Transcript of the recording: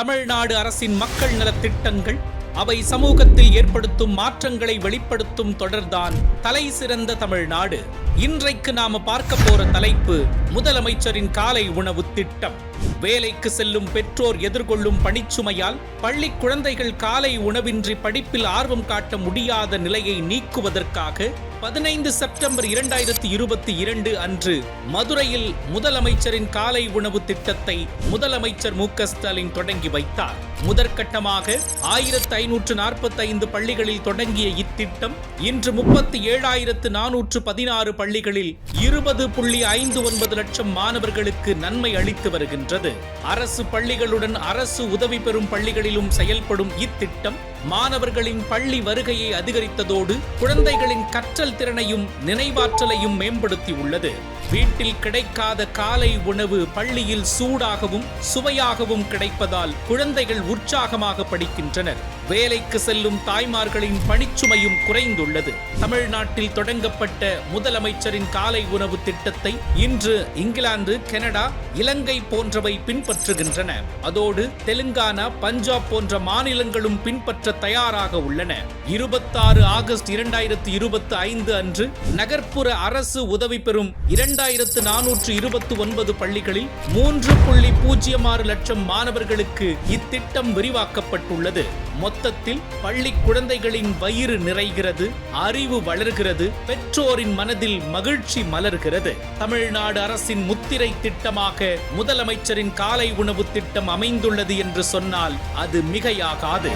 தமிழ்நாடு அரசின் மக்கள் நலத் திட்டங்கள் அவை சமூகத்தில் ஏற்படுத்தும் மாற்றங்களை வெளிப்படுத்தும் தொடர்தான் தலை சிறந்த தமிழ்நாடு. இன்றைக்கு நாம பார்க்க போற தலைப்பு முதலமைச்சரின் காலை உணவு திட்டம். வேலைக்கு செல்லும் பெற்றோர் எதிர்கொள்ளும் பணிச்சுமையால் பள்ளி குழந்தைகள் காலை உணவின்றி படிப்பில் ஆர்வம் காட்ட முடியாத நிலையை நீக்குவதற்காக பதினைந்து செப்டம்பர் இரண்டாயிரத்தி இருபத்தி இரண்டு அன்று மதுரையில் முதலமைச்சரின் காலை உணவு திட்டத்தை முதலமைச்சர் மு ஸ்டாலின் தொடங்கி வைத்தார். முதற்கட்டமாக ஆயிரத்தி ஐநூற்று நாற்பத்தைந்து பள்ளிகளில் தொடங்கிய இத்திட்டம் இன்று முப்பத்தி ஏழாயிரத்து நானூற்று பதினாறு பள்ளிகளில் இருபது புள்ளி ஐந்து ஒன்பது லட்சம் மாணவர்களுக்கு நன்மை அளித்து வருகின்றது. அரசு பள்ளிகளுடன் அரசு உதவி பெறும் பள்ளிகளிலும் செயல்படும் இத்திட்டம் மாணவர்களின் பள்ளி வருகையை அதிகரித்ததோடு குழந்தைகளின் கற்றல் திறனையும் நினைவாற்றலையும் மேம்படுத்தியுள்ளது. வீட்டில் கிடைக்காத காலை உணவு பள்ளியில் சூடாகவும் சுவையாகவும் கிடைப்பதால் குழந்தைகள் உற்சாகமாக படிக்கின்றனர். வேலைக்கு செல்லும் தாய்மார்களின் பணிச்சுமையும் குறைந்துள்ளது. தமிழ்நாட்டில் தொடங்கப்பட்ட முதலமைச்சரின் காலை உணவு திட்டத்தை இன்று இங்கிலாந்து கனடா இலங்கை போன்றவை பின்பற்றுகின்றன. அதோடு தெலுங்கானா பஞ்சாப் போன்ற மாநிலங்களும் பின்பற்ற தயாராக உள்ளன. இருபத்தாறு ஆகஸ்ட் இரண்டாயிரத்து இருபத்தி ஐந்து அன்று நகர்ப்புற அரசு உதவி பெறும் இரண்டாயிரத்து நானூற்று இருபத்தி ஒன்பது பள்ளிகளில் மூன்று புள்ளி பூஜ்ஜியம் ஆறு லட்சம் மாணவர்களுக்கு இத்திட்டம் விரிவாக்கப்பட்டுள்ளது. மொத்தத்தில் பள்ளி குழந்தைகளின் வயிறு நிறைகிறது அறிவு வளர்கிறது பெற்றோரின் மனதில் மகிழ்ச்சி மலர்கிறது. தமிழ்நாடு அரசின் முத்திரை திட்டமாக திட்டமாக முதலமைச்சரின் காலை உணவு திட்டம் அமைந்துள்ளது என்று சொன்னால் அது மிகையாகாது.